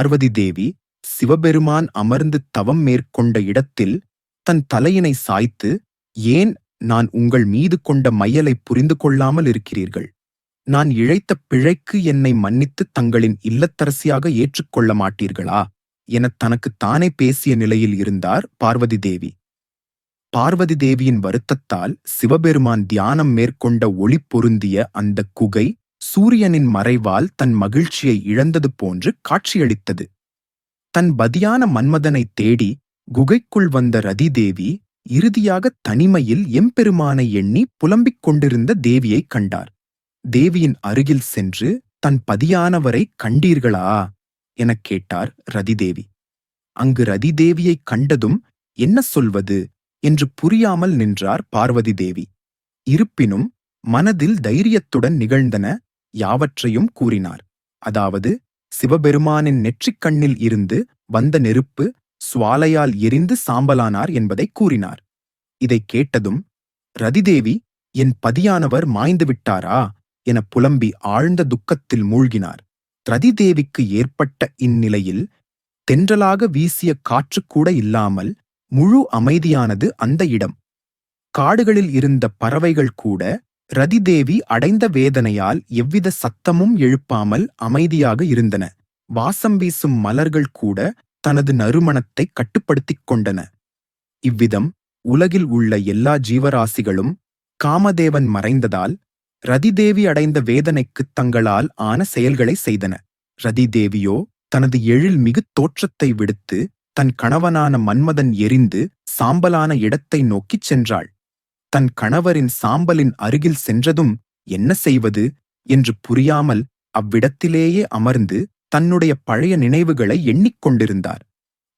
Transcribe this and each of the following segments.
பார்வதி தேவி சிவபெருமான் அமர்ந்து தவம் மேற்கொண்ட இடத்தில் தன் தலையினை சாய்த்து ஏன் நான் உங்கள் மீது கொண்ட மையலை புரிந்து கொள்ளாமல் இருக்கிறீர்கள்? நான் இழைத்த பிழைக்கு என்னை மன்னித்து தங்களின் இல்லத்தரசியாக ஏற்றுக்கொள்ள மாட்டீர்களா எனத் தனக்குத் தானே பேசிய நிலையில் இருந்தார் பார்வதி தேவி பார்வதி தேவியின் வருத்தத்தால் சிவபெருமான் தியானம் மேற்கொண்ட ஒளி பொருந்திய அந்த குகை சூரியனின் மறைவால் தன் மகிழ்ச்சியை இழந்தது போன்று காட்சியளித்தது. தன் பதியான மன்மதனை தேடி குகைக்குள் வந்த ரதிதேவி இறுதியாக தனிமையில் எம்பெருமானை எண்ணி புலம்பிக் கொண்டிருந்த தேவியைக் கண்டார். தேவியின் அருகில் சென்று தன் பதியானவரை கண்டீர்களா? எனக் கேட்டார் ரதிதேவி. அங்கு ரதிதேவியைக் கண்டதும் என்ன சொல்வது? என்று புரியாமல் நின்றார் பார்வதி தேவி. இருப்பினும் மனதில் தைரியத்துடன் நிகழ்ந்தன யாவற்றையும் கூறினார். அதாவது சிவபெருமானின் நெற்றிக் கண்ணில் இருந்து வந்த நெருப்பு சுவாலையால் எரிந்து சாம்பலானார் என்பதை கூறினார். இதைக் கேட்டதும் ரதிதேவி என் பதியானவர் மாய்ந்து விட்டாரா? என புலம்பி ஆழ்ந்த துக்கத்தில் மூழ்கினார். ரதிதேவிக்கு ஏற்பட்ட இந்நிலையில் தென்றலாக வீசிய காற்று கூட இல்லாமல் முழு அமைதியானது அந்த இடம். காடுகளில் இருந்த பறவைகள் கூட ரதிதேவி அடைந்த வேதனையால் எவ்வித சத்தமும் எழுப்பாமல் அமைதியாக இருந்தன. வாசம் வீசும் மலர்கள் கூட தனது நறுமணத்தை கட்டுப்படுத்திக் கொண்டன. இவ்விதம் உலகில் உள்ள எல்லா ஜீவராசிகளும் காமதேவன் மறைந்ததால் ரதிதேவி அடைந்த வேதனைக்குத் தங்களால் ஆன செயல்களை செய்தன. ரதிதேவியோ தனது எழில் மிகு தோற்றத்தை விடுத்து தன் கணவனான மன்மதன் எரிந்து சாம்பலான இடத்தை நோக்கிச் சென்றாள். தன் கணவரின் சாம்பலின் அருகில் சென்றதும் என்ன செய்வது என்று புரியாமல் அவ்விடத்திலேயே அமர்ந்து தன்னுடைய பழைய நினைவுகளை எண்ணிக்கொண்டிருந்தார்.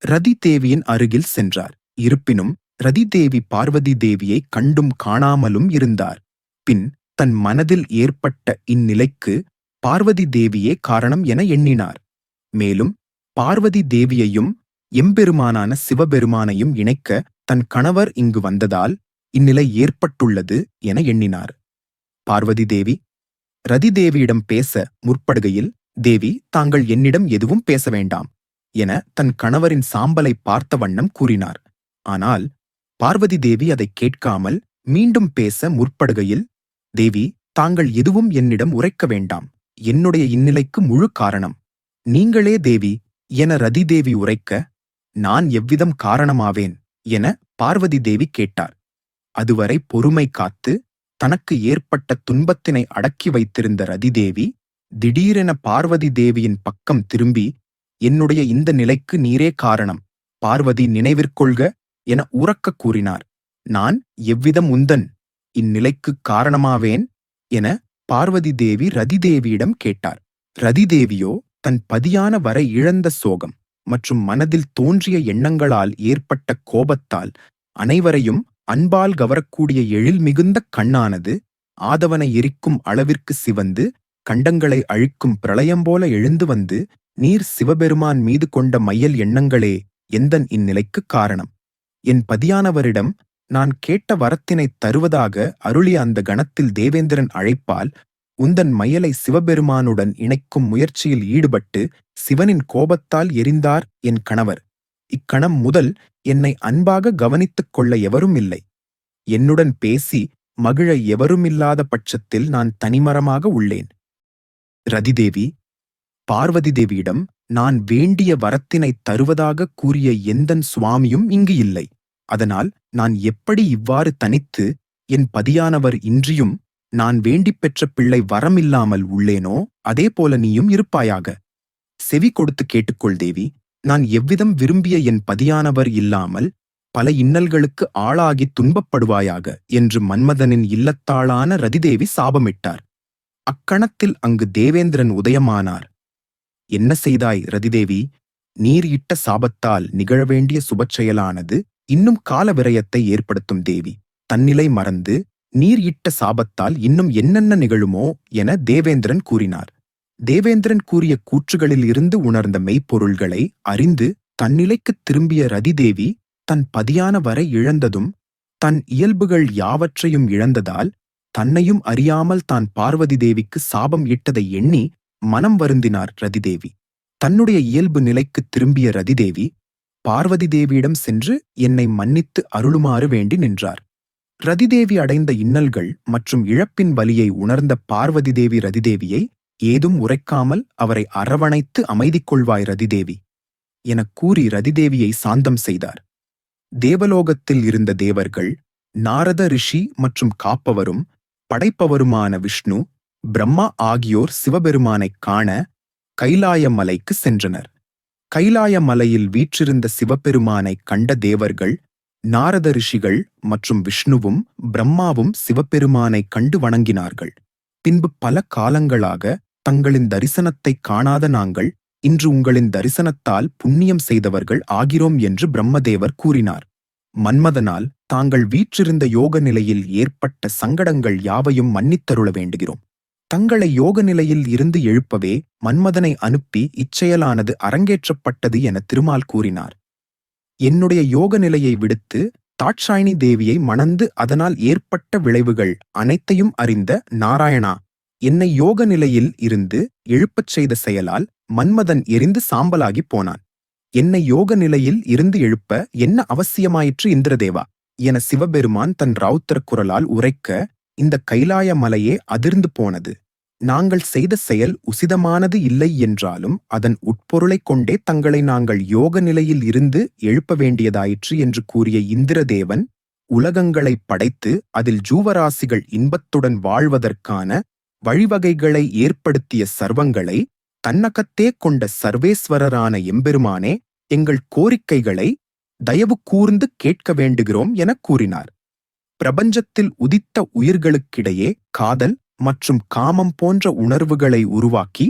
ரதி தேவியின் அருகில் சென்றார். இருப்பினும் ரதி தேவி பார்வதி தேவியை கண்டும் காணாமலும் இருந்தார். பின் தன் மனதில் ஏற்பட்ட இந்நிலைக்கு பார்வதி தேவியே காரணம் என எண்ணினார். மேலும் பார்வதி தேவியையும் எம்பெருமானான சிவபெருமானையும் இணைக்க தன் கணவர் இங்கு வந்ததால் இந்நிலை ஏற்பட்டுள்ளது என எண்ணினார். பார்வதி தேவி ரதிதேவியிடம் பேச முற்படுகையில் தேவி தாங்கள் என்னிடம் எதுவும் பேச வேண்டாம் என தன் கணவரின் சாம்பலை பார்த்த வண்ணம் கூறினார். ஆனால் பார்வதி தேவி அதை கேட்காமல் மீண்டும் பேச முற்படுகையில் தேவி தாங்கள் எதுவும் என்னிடம் உரைக்க வேண்டாம். என்னுடைய இந்நிலைக்கு முழு காரணம். நீங்களே தேவி என ரதி தேவி உரைக்க நான் எவ்விதம் காரணமாவேன் என பார்வதி தேவி கேட்டார். அதுவரை பொறுமை காத்து தனக்கு ஏற்பட்ட துன்பத்தினை அடக்கி வைத்திருந்த ரதிதேவி திடீரென பார்வதி தேவியின் பக்கம் திரும்பி என்னுடைய இந்த நிலைக்கு நீரே காரணம். பார்வதி நினைவிற்கொள்க என உறக்கக் கூறினார். நான் எவ்விதம் உந்தன்? இந்நிலைக்குக் காரணமாவேன்? என பார்வதி தேவி ரதிதேவியிடம் கேட்டார். ரதிதேவியோ தன் பதியான வரை இழந்த சோகம் மற்றும் மனதில் தோன்றிய எண்ணங்களால் ஏற்பட்ட கோபத்தால் அனைவரையும் அன்பால் கவரக்கூடிய எழில் மிகுந்த கண்ணானது ஆதவனை எரிக்கும் அளவிற்கு சிவந்து கண்டங்களை அழிக்கும் பிரளயம் போல எழுந்து வந்து நீர் சிவபெருமான் மீது கொண்ட மையல் எண்ணங்களே எந்தன் இந்நிலைக்குக் காரணம்? என் பதியானவரிடம் நான் கேட்ட வரத்தினைத் தருவதாக அருளிய அந்த கணத்தில் தேவேந்திரன் அழைப்பால் உந்தன் மயலை சிவபெருமானுடன் இணைக்கும் முயற்சியில் ஈடுபட்டு சிவனின் கோபத்தால் எரிந்தார் என் கணவர். இக்கணம் முதல் என்னை அன்பாக கவனித்துக் கொள்ள எவரும் இல்லை. என்னுடன் பேசி மகிழ எவருமில்லாத பட்சத்தில் நான் தனிமரமாக உள்ளேன். ரதிதேவி பார்வதி தேவியிடம் நான் வேண்டிய வரத்தினைத் தருவதாக கூறிய எந்தன் சுவாமியும் இங்கு இல்லை. அதனால் நான் எப்படி இவ்வாறு தனித்து என் பதியானவர் இன்றியும் நான் வேண்டிப் பெற்ற பிள்ளை வரமில்லாமல் உள்ளேனோ அதே போல நீயும் இருப்பாயாக. செவி கொடுத்து கேட்டுக்கொள் தேவி. நான் எவ்விதம் விரும்பிய என் பதியானவர் இல்லாமல் பல இன்னல்களுக்கு ஆளாகி துன்பப்படுவாயாக என்று மன்மதனின் இல்லத்தாளான ரதிதேவி சாபமிட்டார். அக்கணத்தில் அங்கு தேவேந்திரன் உதயமானார். என்ன செய்தாய் ரதிதேவி? நீர் இட்ட சாபத்தால் நிகழவேண்டிய சுபச்செயலானது இன்னும் கால விரயத்தை ஏற்படுத்தும் தேவி. தன்னிலை மறந்து நீர் இட்ட சாபத்தால் இன்னும் என்னென்ன நிகழுமோ என தேவேந்திரன் கூறினார். தேவேந்திரன் கூறிய கூற்றுகளில் இருந்து உணர்ந்த மெய்ப்பொருள்களை அறிந்து தன்னிலைக்குத் திரும்பிய ரதிதேவி தன் பதியான வரை இழந்ததும் தன் இயல்புகள் யாவற்றையும் இழந்ததால் தன்னையும் அறியாமல் தான் பார்வதி தேவிக்கு சாபம் இட்டதை எண்ணி மனம் வருந்தினார் ரதிதேவி. தன்னுடைய இயல்பு நிலைக்குத் திரும்பிய ரதிதேவி பார்வதி தேவியிடம் சென்று என்னை மன்னித்து அருளுமாறு வேண்டி நின்றார். ரதிதேவி அடைந்த இன்னல்கள் மற்றும் இழப்பின் வலியை உணர்ந்த பார்வதி தேவி ரதிதேவியை ஏதும் உரைக்காமல் அவரை அரவணைத்து அமைதி கொள்வாய் ரதிதேவி எனக் கூறி ரதிதேவியை சாந்தம் செய்தார். தேவலோகத்தில் இருந்த தேவர்கள் நாரத ரிஷி மற்றும் காப்பவரும் படைப்பவருமான விஷ்ணு பிரம்மா ஆகியோர் சிவபெருமானைக் காண கைலாய மலைக்கு சென்றனர். கைலாய மலையில் வீற்றிருந்த சிவபெருமானைக் கண்ட தேவர்கள் நாரத ரிஷிகள் மற்றும் விஷ்ணுவும் பிரம்மாவும் சிவபெருமானைக் கண்டு வணங்கினார்கள். பின்பு பல காலங்களாக தங்களின் தரிசனத்தைக் காணாத நாங்கள் இன்று உங்களின் தரிசனத்தால் புண்ணியம் செய்தவர்கள் ஆகிறோம் என்று பிரம்மதேவர் கூறினார். மன்மதனால் தாங்கள் வீற்றிருந்த யோக நிலையில் ஏற்பட்ட சங்கடங்கள் யாவையும் மன்னித்தருள வேண்டுகிறோம். தங்களை யோக நிலையில் இருந்து எழுப்பவே மன்மதனை அனுப்பி இச்செயலானது அரங்கேற்றப்பட்டது என திருமால் கூறினார். என்னுடைய யோக நிலையை விடுத்து தாட்சாயினி தேவியை மணந்து அதனால் ஏற்பட்ட விளைவுகள் அனைத்தையும் அறிந்த நாராயணா என்னை யோக நிலையில் இருந்து எழுப்பச் செய்த செயலால் மன்மதன் எரிந்து சாம்பலாகிப் போனான். என்னை யோக நிலையில் இருந்து எழுப்ப என்ன அவசியமாயிற்று இந்திரதேவா? என சிவபெருமான் தன் ரௌத்திர குரலால் உரைக்க இந்த கைலாய மலையே அதிர்ந்து போனது. நாங்கள் செய்த செயல் உசிதமானது இல்லை என்றாலும் அதன் உட்பொருளைக் கொண்டே தங்களை நாங்கள் யோக நிலையில் இருந்து எழுப்ப வேண்டியதாயிற்று என்று கூறிய இந்திரதேவன் உலகங்களைப் படைத்து அதில் ஜூவராசிகள் இன்பத்துடன் வாழ்வதற்கான வழிவகைகளை ஏற்படுத்திய சர்வங்களை தன்னகத்தே கொண்ட சர்வேஸ்வரரான எம்பெருமானே எங்கள் கோரிக்கைகளை தயவு கூர்ந்து கேட்க வேண்டுகிறோம் எனக் கூறினார். பிரபஞ்சத்தில் உதித்த உயிர்களுக்கிடையே காதல் மற்றும் காமம் போன்ற உணர்வுகளை உருவாக்கி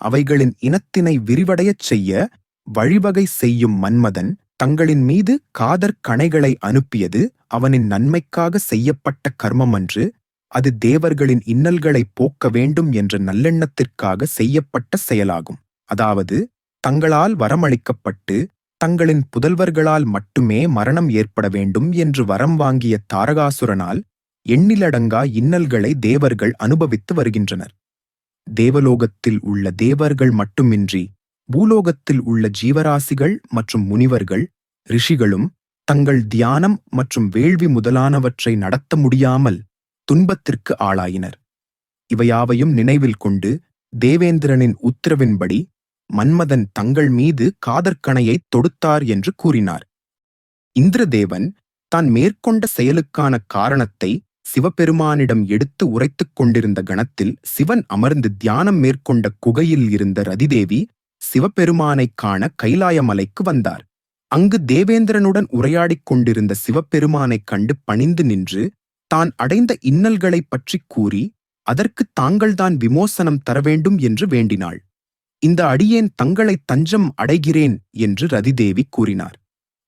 அவைகளின் இனத்தினை விரிவடையச் செய்ய வழிவகை செய்யும் மன்மதன் தங்களின் மீது காதற் கணைகளை அனுப்பியது அவனின் நன்மைக்காக செய்யப்பட்ட கர்மமன்று அது தேவர்களின் இன்னல்களைப் போக்க வேண்டும் என்ற நல்லெண்ணத்திற்காக செய்யப்பட்ட செயலாகும். அதாவது தங்களால் வரமளிக்கப்பட்டு தங்களின் புதல்வர்களால் மட்டுமே மரணம் ஏற்பட வேண்டும் என்று வரம் வாங்கிய தாரகாசுரனால் எண்ணிலடங்கா இன்னல்களை தேவர்கள் அனுபவித்து வருகின்றனர். தேவலோகத்தில் உள்ள தேவர்கள் மட்டுமின்றி பூலோகத்தில் உள்ள ஜீவராசிகள் மற்றும் முனிவர்கள் ரிஷிகளும் தங்கள் தியானம் மற்றும் வேள்வி முதலானவற்றை நடத்த முடியாமல் துன்பத்திற்கு ஆளாயினர். இவையாவையும் நினைவில் கொண்டு தேவேந்திரனின் உத்தரவின்படி மன்மதன் தங்கள் மீது காதற்கணையை தொடுத்தார் என்று கூறினார். இந்திரதேவன் தான் மேற்கொண்ட செயலுக்கான காரணத்தை சிவபெருமானிடம் எடுத்து உரைத்துக் கொண்டிருந்த கணத்தில் சிவன் அமர்ந்து தியானம் மேற்கொண்ட குகையில் இருந்த ரதிதேவி சிவபெருமானைக் காண கைலாயமலைக்கு வந்தார். அங்கு தேவேந்திரனுடன் உரையாடிக் கொண்டிருந்த சிவபெருமானைக் கண்டு பணிந்து நின்று தான் அடைந்த இன்னல்களைப் பற்றிக் கூறி அதற்கு தாங்கள்தான் விமோசனம் தர வேண்டும் என்று வேண்டினாள். இந்த அடியேன் தங்களை தஞ்சம் அடைகிறேன் என்று ரதிதேவி கூறினார்.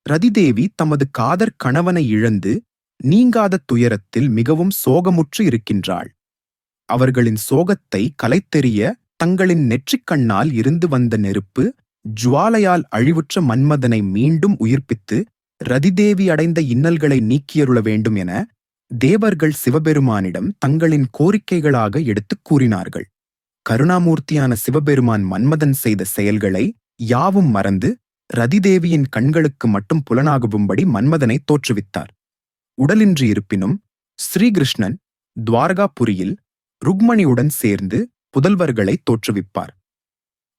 ரதிதேவி தமது காதற் கணவனை இழந்து நீங்காத துயரத்தில் மிகவும் சோகமுற்று இருக்கின்றாள். அவர்களின் சோகத்தை கலைத்தெறிய தங்களின் நெற்றிக்கண்ணால் இருந்து வந்த நெருப்பு ஜுவாலையால் அழிவுற்ற மன்மதனை மீண்டும் உயிர்ப்பித்து ரதிதேவி அடைந்த இன்னல்களை நீக்கியருள வேண்டும் என தேவர்கள் சிவபெருமானிடம் தங்களின் கோரிக்கைகளாக எடுத்துக் கூறினார்கள். கருணாமூர்த்தியான சிவபெருமான் மன்மதன் செய்த செயல்களை யாவும் மறந்து ரதிதேவியின் கண்களுக்கு மட்டும் புலனாகும்படி மன்மதனை தோற்றுவித்தார். உடலின்றி இருப்பினும் ஸ்ரீகிருஷ்ணன் துவாரகாபுரியில் ருக்மணியுடன் சேர்ந்து புதல்வர்களை தோற்றுவிப்பார்.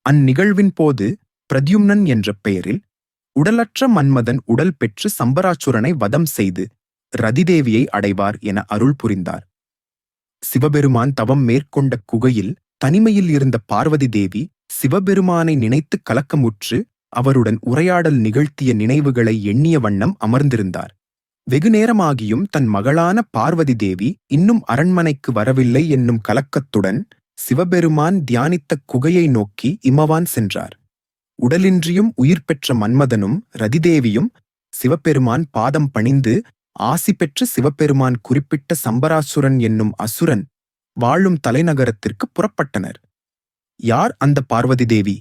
அந்நிகழ்வின் போது பிரத்யும்னன் என்ற பெயரில் உடலற்ற மன்மதன் உடல் பெற்று சம்பராச்சுரனை வதம் செய்து ரதிதேவியை அடைவார் என அருள் புரிந்தார். சிவபெருமான் தவம் மேற்கொண்ட குகையில் தனிமையில் இருந்த பார்வதி தேவி சிவபெருமானை நினைத்து கலக்கமுற்று அவருடன் உரையாடல் நிகழ்த்திய நினைவுகளை எண்ணிய வண்ணம் அமர்ந்திருந்தார். வெகு நேரமாகியும் தன் மகளான பார்வதி தேவி இன்னும் அரண்மனைக்கு வரவில்லை என்னும் கலக்கத்துடன் சிவபெருமான் தியானித்த குகையை நோக்கி இமவான் சென்றார். உடலின்றியும் உயிர் பெற்ற மன்மதனும் ரதிதேவியும் சிவபெருமான் பாதம் பணிந்து ஆசி பெற்று சிவபெருமான் குறிப்பிட்ட சம்பராசுரன் என்னும் அசுரன் வாழும் தலைநகரத்திற்கு புறப்பட்டனர். யார் அந்த பார்வதி தேவி?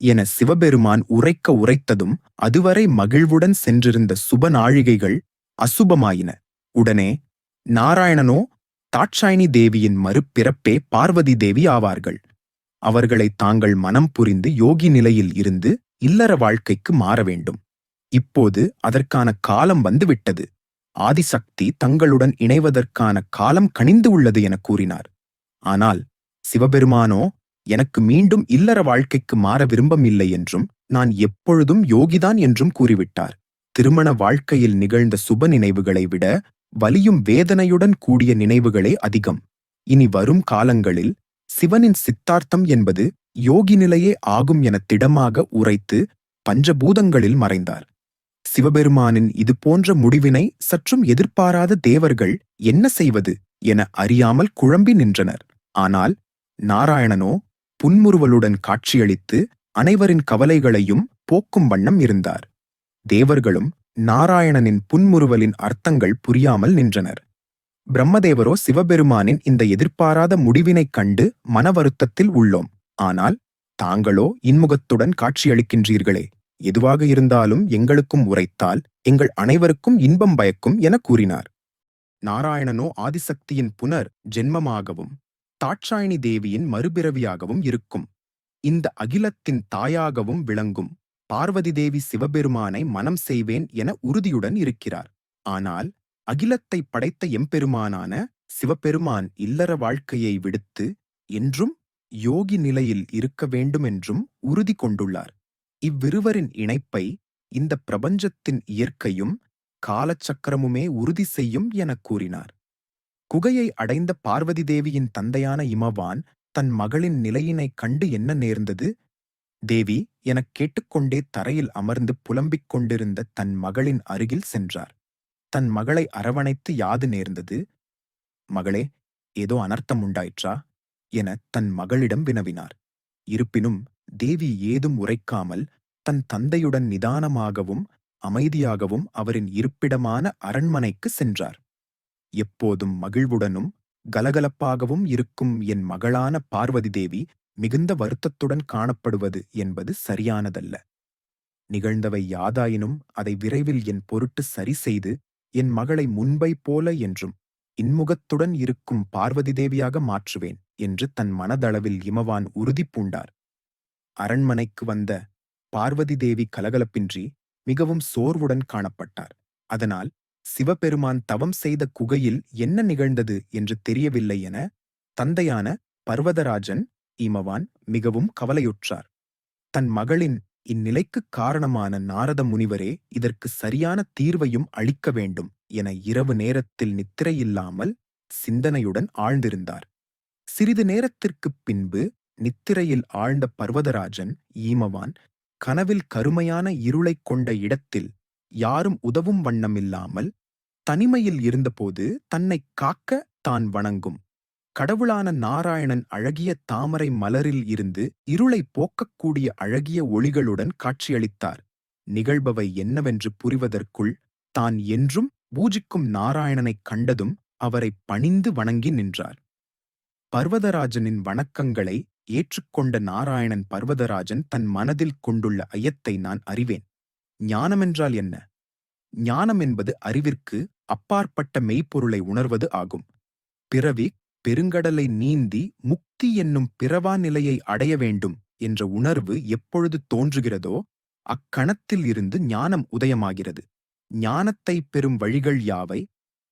என சிவபெருமான் உரைக்க உரைத்ததும் அதுவரை மகிழ்வுடன் சென்றிருந்த சுப நாழிகைகள் அசுபமாயின. உடனே நாராயணனோ தாட்சாயினி தேவியின் மறுபிறப்பே பார்வதி தேவி ஆவார்கள். அவர்களை தாங்கள் மனம் புரிந்து யோகி நிலையில் இருந்து இல்லற வாழ்க்கைக்கு மாற வேண்டும். இப்போது அதற்கான காலம் வந்துவிட்டது. ஆதிசக்தி தங்களுடன் இணைவதற்கான காலம் கனிந்து உள்ளது என கூறினார். ஆனால் சிவபெருமானோ எனக்கு மீண்டும் இல்லற வாழ்க்கைக்கு மாற விரும்பமில்லை என்றும் நான் எப்பொழுதும் யோகிதான் என்றும் கூறிவிட்டார். திருமண வாழ்க்கையில் நிகழ்ந்த சுப நினைவுகளை விட வலியும் வேதனையுடன் கூடிய நினைவுகளே அதிகம். இனி வரும் காலங்களில் சிவனின் சித்தார்த்தம் என்பது யோகி நிலையே ஆகும் என திடமாக உரைத்து பஞ்சபூதங்களில் மறைந்தார். சிவபெருமானின் இது போன்ற முடிவினை சற்றும் எதிர்பாராத தேவர்கள் என்ன செய்வது என அறியாமல் குழம்பி நின்றனர். ஆனால் நாராயணனோ புன்முறுவலுடன் காட்சியளித்து அனைவரின் கவலைகளையும் போக்கும் வண்ணம் இருந்தார். தேவர்களும் நாராயணனின் புன்முறுவலின் அர்த்தங்கள் புரியாமல் நின்றனர். பிரம்மதேவரோ சிவபெருமானின் இந்த எதிர்பாராத முடிவினைக் கண்டு மன வருத்தத்தில் உள்ளோம். ஆனால் தாங்களோ இன்முகத்துடன் காட்சியளிக்கின்றீர்களே. எதுவாக இருந்தாலும் எங்களுக்கும் உரைத்தால் எங்கள் அனைவருக்கும் இன்பம் பயக்கும் என கூறினார். நாராயணனோ ஆதிசக்தியின் புனர் ஜென்மமாகவும் தாட்சாயணி தேவியின் மறுபிறவியாகவும் இருக்கும். இந்த அகிலத்தின் தாயாகவும் விளங்கும் பார்வதி தேவி சிவபெருமானை மனம் செய்வேன் என உறுதியுடன் இருக்கிறார். ஆனால் அகிலத்தை படைத்த எம்பெருமானான சிவபெருமான் இல்லற வாழ்க்கையை விடுத்து என்றும் யோகி நிலையில் இருக்க வேண்டுமென்றும் உறுதி கொண்டுள்ளார். இவ்விருவரின் இணைப்பை இந்த பிரபஞ்சத்தின் இயற்கையும் காலச்சக்கரமுமே உறுதி செய்யும் எனக் கூறினார். குகையை அடைந்த பார்வதி தேவியின் தந்தையான இமவான் தன் மகளின் நிலையினைக் கண்டு என்ன நேர்ந்தது? தேவி எனக் கேட்டுக்கொண்டே தரையில் அமர்ந்து புலம்பிக் கொண்டிருந்த தன் மகளின் அருகில் சென்றார். தன் மகளை அரவணைத்து யாது நேர்ந்தது? மகளே ஏதோ அனர்த்தம் உண்டாயிற்றா? என தன் மகளிடம் வினவினார். இருப்பினும் தேவி ஏதும் உரைக்காமல் தன் தந்தையுடன் நிதானமாகவும் அமைதியாகவும் அவரின் இருப்பிடமான அரண்மனைக்கு சென்றார். எப்போதும் மகிழ்வுடனும் கலகலப்பாகவும் இருக்கும் என் மகளான பார்வதி தேவி மிகுந்த வருத்தத்துடன் காணப்படுவது என்பது சரியானதல்ல. நிகழ்ந்தவை யாதாயினும் அதை விரைவில் என் பொருட்டு சரி செய்து என் மகளை முன்பை போல என்றும் இன்முகத்துடன் இருக்கும் பார்வதி தேவியாக மாற்றுவேன் என்று தன் மனதளவில் இமவான் உறுதி பூண்டார். அரண்மனைக்கு வந்த பார்வதி தேவி கலகலப்பின்றி மிகவும் சோர்வுடன் காணப்பட்டார். அதனால் சிவபெருமான் தவம் செய்த குகையில் என்ன நிகழ்ந்தது என்று தெரியவில்லை என தந்தையான பர்வதராஜன் இமவான் மிகவும் கவலையுற்றார். தன் மகளின் இந்நிலைக்குக் காரணமான நாரத முனிவரே இதற்கு சரியான தீர்வையும் அளிக்க வேண்டும் என இரவு நேரத்தில் நித்திரையில்லாமல் சிந்தனையுடன் ஆழ்ந்திருந்தார். சிறிது நேரத்திற்குப் பின்பு நித்திரையில் ஆழ்ந்த பர்வதராஜன் ஈமவான் கனவில் கருமையான இருளைக் கொண்ட இடத்தில் யாரும் உதவும் வண்ணமில்லாமல் தனிமையில் இருந்தபோது தன்னைக் காக்க தான் வணங்கும். கடவுளான நாராயணன் அழகிய தாமரை மலரில் இருந்து இருளை போக்கக்கூடிய அழகிய ஒளிகளுடன் காட்சியளித்தார். நிகழ்பவை என்னவென்று புரிவதற்குள் தான் என்றும் பூஜிக்கும் நாராயணனைக் கண்டதும் அவரை பணிந்து வணங்கி நின்றார். பர்வதராஜனின் வணக்கங்களை ஏற்றுக்கொண்ட நாராயணன் பர்வதராஜன் தன் மனதில் கொண்டுள்ள ஐயத்தை நான் அறிவேன். ஞானமென்றால் என்ன? ஞானம் என்பது அறிவிற்கு அப்பாற்பட்ட மெய்ப்பொருளை உணர்வது ஆகும். பிறவி பெருங்கடலை நீந்தி முக்தி என்னும் பிறவா நிலையை அடைய வேண்டும் என்ற உணர்வு எப்பொழுது தோன்றுகிறதோ அக்கணத்தில் இருந்து ஞானம் உதயமாகிறது. ஞானத்தை பெறும் வழிகள் யாவை?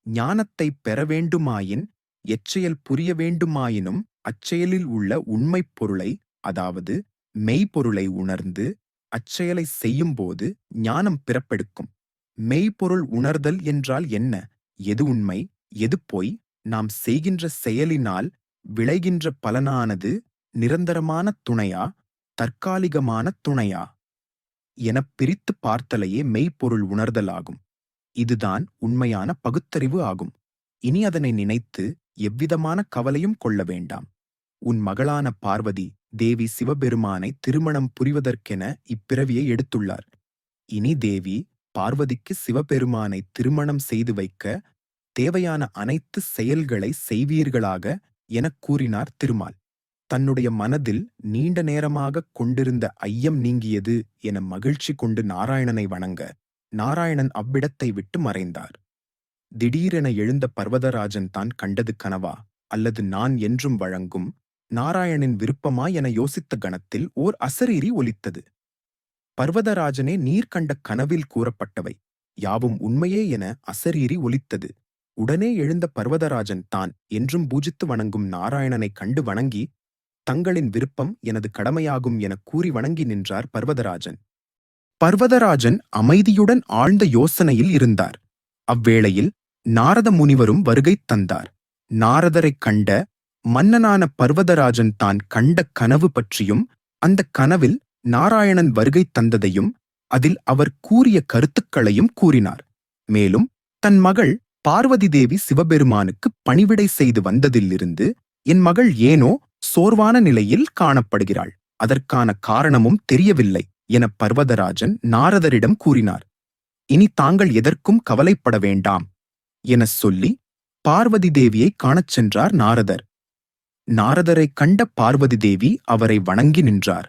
ஞானத்தைப் பெற வேண்டுமாயின் எச்செயல் புரிய வேண்டுமாயினும் அச்செயலில் உள்ள உண்மைப் பொருளை அதாவது மெய்ப்பொருளை உணர்ந்து அச்செயலை செய்யும்போது ஞானம் பிறப்பெடுக்கும். மெய்ப்பொருள் உணர்தல் என்றால் என்ன? எது உண்மை? எது பொய்? நாம் செய்கின்ற செயலினால் விளைகின்ற பலனானது நிரந்தரமான துணையா? தற்காலிகமான துணையா? எனப் பிரித்து பார்த்தலையே மெய்ப்பொருள் உணர்தல் ஆகும் இதுதான் உண்மையான பகுத்தறிவு ஆகும். இனி அதனை நினைத்து எவ்விதமான கவலையும் கொள்ள வேண்டாம். உன் மகளான பார்வதி தேவி சிவபெருமானை திருமணம் புரிவதற்கென இப்பிறவியை எடுத்துள்ளார். இனி தேவி பார்வதிக்கு சிவபெருமானை திருமணம் செய்து வைக்க தேவையான அனைத்து செயல்களை செய்வீர்களாக எனக் கூறினார் திருமால். தன்னுடைய மனதில் நீண்ட நேரமாகக் கொண்டிருந்த ஐயம் நீங்கியது என மகிழ்ச்சி கொண்டு நாராயணனை வணங்க நாராயணன் அவ்விடத்தை விட்டு மறைந்தார். திடீரென எழுந்த பர்வதராஜன் தான் கண்டது கனவா? அல்லது நான் என்றும் வழங்கும் நாராயணின் விருப்பமா என யோசித்த கணத்தில் ஓர் அசரீரி ஒலித்தது. பர்வதராஜனே நீர் கண்ட கனவில் கூறப்பட்டவை யாவும் உண்மையே என அசரீரி ஒலித்தது. உடனே எழுந்த பர்வதராஜன் தான் என்றும் பூஜித்து வணங்கும் நாராயணனைக் கண்டு வணங்கி தங்களின் விருப்பம் எனது கடமையாகும் எனக் கூறி வணங்கி நின்றார் பர்வதராஜன். பர்வதராஜன் அமைதியுடன் ஆழ்ந்த யோசனையில் இருந்தார். அவ்வேளையில் நாரத முனிவரும் வருகை தந்தார். நாரதரைக் கண்ட மன்னனான பர்வதராஜன் தான் கண்ட கனவு பற்றியும் அந்த கனவில் நாராயணன் வருகை தந்ததையும் அதில் அவர் கூறிய கருத்துக்களையும் கூறினார். மேலும் தன் மகள் பார்வதி தேவி சிவபெருமானுக்கு பணிவிடை செய்து வந்ததிலிருந்து என் மகள் ஏனோ சோர்வான நிலையில் காணப்படுகிறாள். அதற்கான காரணமும் தெரியவில்லை என பர்வதராஜன் நாரதரிடம் கூறினார். இனி தாங்கள் எதற்கும் கவலைப்பட வேண்டாம் எனச் சொல்லி பார்வதி தேவியை காணச் சென்றார் நாரதர். நாரதரைக் கண்ட பார்வதி தேவி அவரை வணங்கி நின்றார்.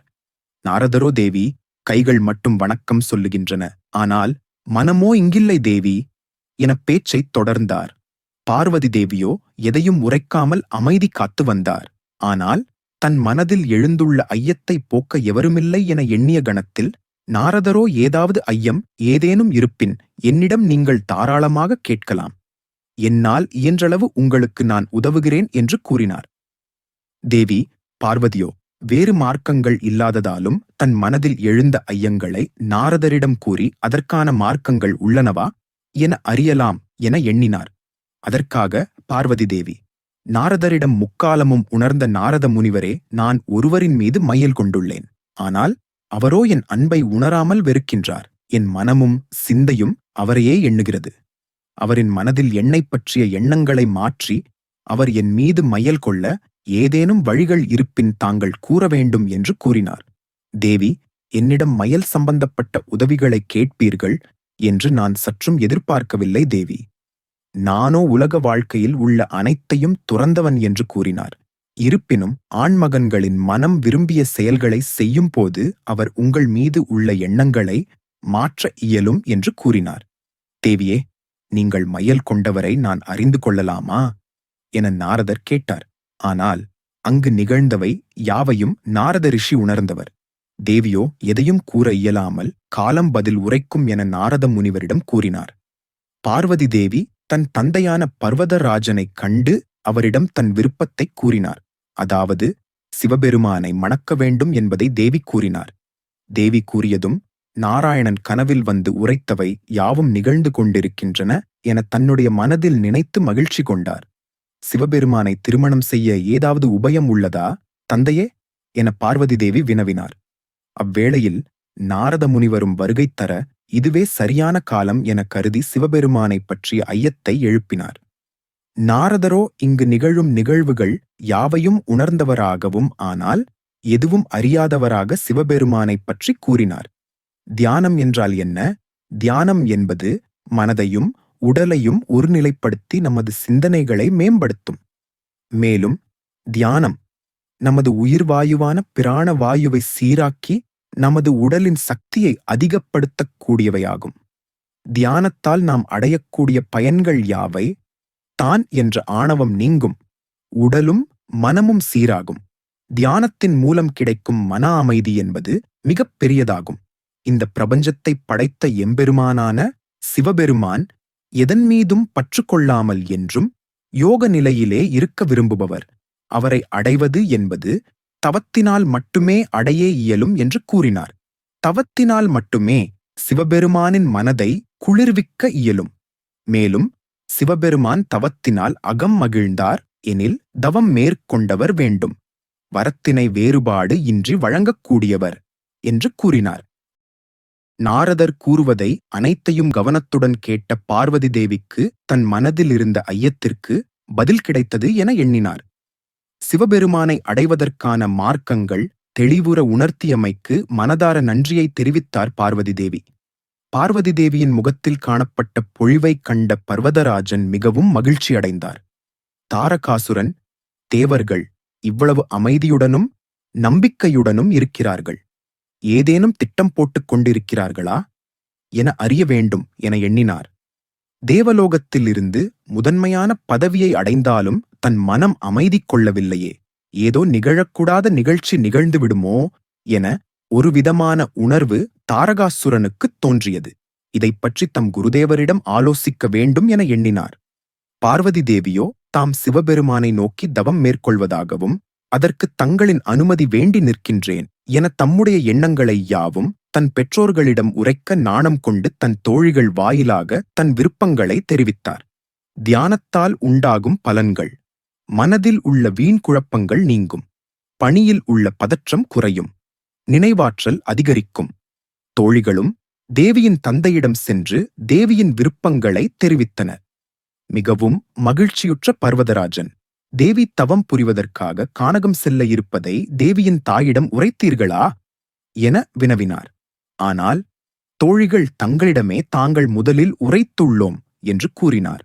நாரதரோ தேவி கைகள் மட்டும் வணக்கம் சொல்லுகின்றன. ஆனால் மனமோ இங்கில்லை தேவி என பேச்சைத் தொடர்ந்தார். பார்வதி தேவியோ எதையும் உரைக்காமல் அமைதி காத்து வந்தார். ஆனால் தன் மனதில் எழுந்துள்ள ஐயத்தை போக்க எவருமில்லை என எண்ணிய கணத்தில் நாரதரோ ஏதாவது ஐயம் ஏதேனும் இருப்பின் என்னிடம் நீங்கள் தாராளமாக கேட்கலாம். என்னால் இயன்றளவு உங்களுக்கு நான் உதவுகிறேன் என்று கூறினார். தேவி பார்வதியோ வேறு மார்க்கங்கள் இல்லாததாலும் தன் மனதில் எழுந்த ஐயங்களை நாரதரிடம் கூறி அதற்கான மார்க்கங்கள் உள்ளனவா என அறியலாம் என எண்ணினார். அதற்காக பார்வதி தேவி நாரதரிடம் முக்காலமும் உணர்ந்த நாரத முனிவரே நான் ஒருவரின் மீது மையல் கொண்டுள்ளேன். ஆனால் அவரோ என் அன்பை உணராமல் வெறுக்கின்றார். என் மனமும் சிந்தையும் அவரையே எண்ணுகிறது. அவரின் மனதில் என்னைப் பற்றிய எண்ணங்களை மாற்றி அவர் என் மீது மையல் கொள்ள ஏதேனும் வழிகள் இருப்பின் தாங்கள் கூற வேண்டும் என்று கூறினார். தேவி என்னிடம் மயல் சம்பந்தப்பட்ட உதவிகளை கேட்பீர்கள் என்று நான் சற்றும் எதிர்பார்க்கவில்லை தேவி. நானோ உலக வாழ்க்கையில் உள்ள அனைத்தையும் துறந்தவன் என்று கூறினார். இருப்பினும் ஆண்மகன்களின் மனம் விரும்பிய செயல்களை செய்யும் போது அவர் உங்கள் மீது உள்ள எண்ணங்களை மாற்ற இயலும் என்று கூறினார். தேவியே நீங்கள் மயல் கொண்டவரை நான் அறிந்து கொள்ளலாமா? என நாரதர் கேட்டார். ஆனால் அங்கு நிகழ்ந்தவை யாவையும் நாரத ரிஷி உணர்ந்தவர். தேவியோ எதையும் கூற இயலாமல் காலம் பதில் உரைக்கும் என நாரத முனிவரிடம் கூறினார். பார்வதி தேவி தன் தந்தையான பர்வதராஜனைக் கண்டு அவரிடம் தன் விருப்பத்தை கூறினார். அதாவது சிவபெருமானை மணக்க வேண்டும் என்பதை தேவி கூறினார். தேவி கூறியதும் நாராயணன் கனவில் வந்து உரைத்தவை யாவும் நிகழ்ந்து கொண்டிருக்கின்றன என தன்னுடைய மனதில் நினைத்து மகிழ்ச்சி கொண்டார். சிவபெருமானை திருமணம் செய்ய ஏதாவது உபயம் உள்ளதா? தந்தையே என பார்வதி தேவி வினவினார். அவ்வேளையில் நாரத முனிவரும் வருகை தர இதுவே சரியான காலம் என கருதி சிவபெருமானைப் பற்றிய ஐயத்தை எழுப்பினார். நாரதரோ இங்கு நிகழும் நிகழ்வுகள் யாவையும் உணர்ந்தவராகவும் ஆனால் எதுவும் அறியாதவராக சிவபெருமானைப் பற்றி கூறினார். தியானம் என்றால் என்ன? தியானம் என்பது மனதையும் உடலையும் ஒருநிலைப்படுத்தி நமது சிந்தனைகளை மேம்படுத்தும். மேலும் தியானம் நமது உயிர்வாயுவான பிராண வாயுவை சீராக்கி நமது உடலின் சக்தியை அதிகப்படுத்தக்கூடியவையாகும். தியானத்தால் நாம் அடையக்கூடிய பயன்கள் யாவை? தான் என்ற ஆணவம் நீங்கும் உடலும் மனமும் சீராகும். தியானத்தின் மூலம் கிடைக்கும் மன அமைதி என்பது மிகப் பெரியதாகும். இந்த பிரபஞ்சத்தை படைத்த எம்பெருமானான சிவபெருமான் எதன் மீதும் பற்றுக்கொள்ளாமல் என்றும் யோக நிலையிலே இருக்க விரும்புபவர். அவரை அடைவது என்பது தவத்தினால் மட்டுமே அடைய இயலும் என்று கூறினார். தவத்தினால் மட்டுமே சிவபெருமானின் மனதை குளிர்விக்க இயலும். மேலும் சிவபெருமான் தவத்தினால் அகம் மகிழ்ந்தார் எனில் தவம் மேற்கொண்டவர் வேண்டும். வரத்தினை வேறுபாடு இன்றி வழங்கக்கூடியவர் என்று கூறினார். நாரதர் கூறுவதை அனைத்தையும் கவனத்துடன் கேட்ட பார்வதி தேவிக்கு தன் மனதில் இருந்த ஐயத்திற்கு பதில் கிடைத்தது என எண்ணினார். சிவபெருமானை அடைவதற்கான மார்க்கங்கள் தெளிவுற உணர்த்தியமைக்கு மனதார நன்றியை தெரிவித்தார் பார்வதி தேவி. பார்வதி தேவியின் முகத்தில் காணப்பட்ட பொழிவைக் கண்ட பர்வதராஜன் மிகவும் மகிழ்ச்சி அடைந்தார். தாரகாசுரன் தேவர்கள் இவ்வளவு அமைதியுடனும் நம்பிக்கையுடனும் இருக்கிறார்கள். ஏதேனும் திட்டம் போட்டுக் கொண்டிருக்கிறார்களா? என அறிய வேண்டும் என எண்ணினார். தேவலோகத்திலிருந்து முதன்மையான பதவியை அடைந்தாலும் தன் மனம் அமைதி கொள்ளவில்லையே. ஏதோ நிகழக்கூடாத நிகழ்ச்சி நிகழ்ந்துவிடுமோ என ஒருவிதமான உணர்வு தாரகாசுரனுக்குத் தோன்றியது. இதைப் பற்றி தம் குருதேவரிடம் ஆலோசிக்க வேண்டும் என எண்ணினார். பார்வதி தேவியோ தாம் சிவபெருமானை நோக்கி தவம் மேற்கொள்வதாகவும் அதற்கு தங்களின் அனுமதி வேண்டி நிற்கின்றேன் என தம்முடைய எண்ணங்களை யாவும் தன் பெற்றோர்களிடம் உரைக்க நாணம் கொண்டு தன் தோழிகள் வாயிலாக தன் விருப்பங்களை தெரிவித்தார். தியானத்தால் உண்டாகும் பலன்கள். மனதில் உள்ள வீண் குழப்பங்கள் நீங்கும். பணியில் உள்ள பதற்றம் குறையும். நினைவாற்றல் அதிகரிக்கும். தோழிகளும் தேவியின் தந்தையிடம் சென்று தேவியின் விருப்பங்களை தெரிவித்தனர். மிகவும் மகிழ்ச்சியுற்ற பர்வதராஜன் தேவி தவம் புரிவதற்காக கானகம் செல்ல இருப்பதை தேவியின் தாயிடம் உரைத்தீர்களா? என வினவினார். ஆனால் தோழிகள் தங்களிடமே தாங்கள் முதலில் உரைத்துள்ளோம் என்று கூறினார்.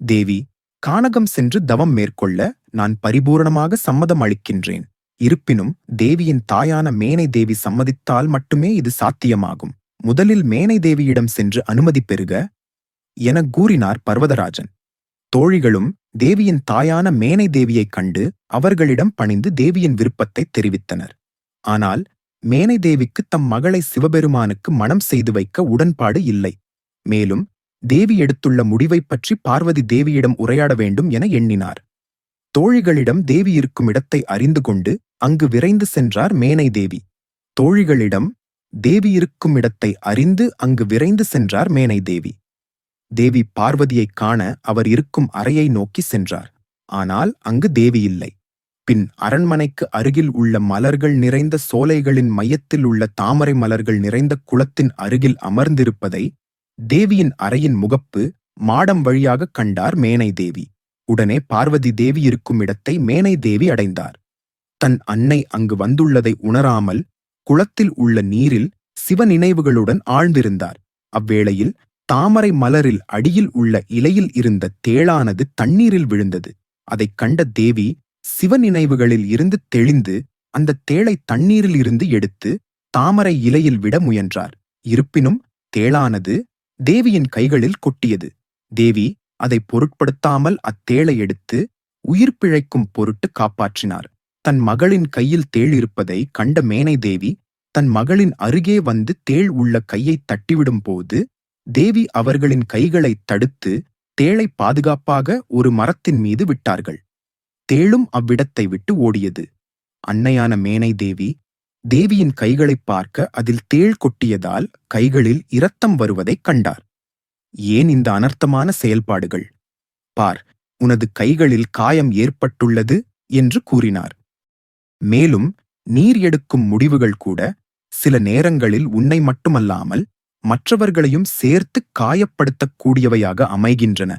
தேவி கானகம் சென்று தவம் மேற்கொள்ள நான் பரிபூரணமாக சம்மதம் அளிக்கின்றேன். இருப்பினும் தேவியின் தாயான மேனை தேவி சம்மதித்தால் மட்டுமே இது சாத்தியமாகும். முதலில் மேனை தேவியிடம் சென்று அனுமதி பெறுக எனக் கூறினார் பர்வதராஜன். தோழிகளும் தேவியின் தாயான மேனை தேவியைக் கண்டு அவர்களிடம் பணிந்து தேவியின் விருப்பத்தை தெரிவித்தனர். ஆனால் மேனை தேவிக்கு தம் மகளை சிவபெருமானுக்கு மணம் செய்து வைக்க உடன்பாடு இல்லை. மேலும் தேவி எடுத்துள்ள முடிவைப் பற்றி பார்வதி தேவியிடம் உரையாட வேண்டும் என எண்ணினார். தோழிகளிடம் தேவி இருக்கும் இடத்தை அறிந்து கொண்டு அங்கு விரைந்து சென்றார் மேனை தேவி. தோழிகளிடம் தேவி இருக்கும் இடத்தை அறிந்து அங்கு விரைந்து சென்றார் மேனை தேவி. தேவி பார்வதியைக் காண அவர் இருக்கும் அறையை நோக்கி சென்றார். ஆனால் அங்கு தேவி இல்லை. பின் அரண்மனைக்கு அருகில் உள்ள மலர்கள் நிறைந்த சோலைகளின் மையத்தில் உள்ள தாமரை மலர்கள் நிறைந்த குளத்தின் அருகில் அமர்ந்திருப்பதை தேவியின் அறையின் முகப்பு மாடம் வழியாக கண்டார் மேனை தேவி. உடனே பார்வதி தேவி இருக்கும் இடத்தை மேனை தேவி அடைந்தார். தன் அன்னை அங்கு வந்துள்ளதை உணராமல் குளத்தில் உள்ள நீரில் சிவ நினைவுகளுடன் ஆழ்ந்திருந்தார். அவ்வேளையில் தாமரை மலரில் அடியில் உள்ள இலையில் இருந்த தேளானது தண்ணீரில் விழுந்தது. அதைக் கண்ட தேவி சிவ நினைவுகளில் இருந்து தெளிந்து அந்த தேளை தண்ணீரில் இருந்து எடுத்து தாமரை இலையில் விட முயன்றார். இருப்பினும் தேளானது தேவியின் கைகளில் கொட்டியது. தேவி அதை பொருட்படுத்தாமல் அத்தேளை எடுத்து உயிர் பிழைக்கும் பொருட்டு காப்பாற்றினார். தன் மகளின் கையில் தேள் இருப்பதை கண்ட மேனை தேவி தன் மகளின் அருகே வந்து தேள் உள்ள கையை தட்டிவிடும் போது தேவி அவர்களின் கைகளை தடுத்து தேளை பாதுகாப்பாக ஒரு மரத்தின் மீது விட்டார்கள். தேளும் அவ்விடத்தை விட்டு ஓடியது. அன்னையான மேனை தேவி தேவியின் கைகளைப் பார்க்க அதில் தேள் கொட்டியதால் கைகளில் இரத்தம் வருவதைக் கண்டார். ஏன் இந்த அனர்த்தமான செயல்பாடுகள்? பார் உனது கைகளில் காயம் ஏற்பட்டுள்ளது என்று கூறினார். மேலும் நீர் எடுக்கும் முடிவுகள் கூட சில நேரங்களில் உன்னை மட்டுமல்லாமல் மற்றவர்களையும் சேர்த்து காயப்படுத்தக்கூடியவையாக அமைகின்றன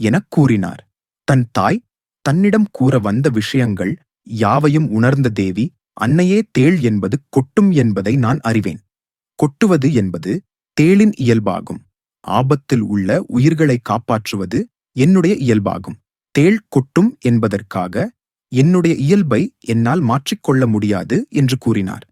எனக் கூறினார். தன் தாய் தன்னிடம் கூற வந்த விஷயங்கள் யாவையும் உணர்ந்த தேவி அன்னையே தேள் என்பது கொட்டும் என்பதை நான் அறிவேன். கொட்டுவது என்பது தேளின் இயல்பாகும். ஆபத்தில் உள்ள உயிர்களை காப்பாற்றுவது என்னுடைய இயல்பாகும். தேள் கொட்டும் என்பதற்காக என்னுடைய இயல்பை என்னால் மாற்றிக்கொள்ள முடியாது என்று கூறினார்.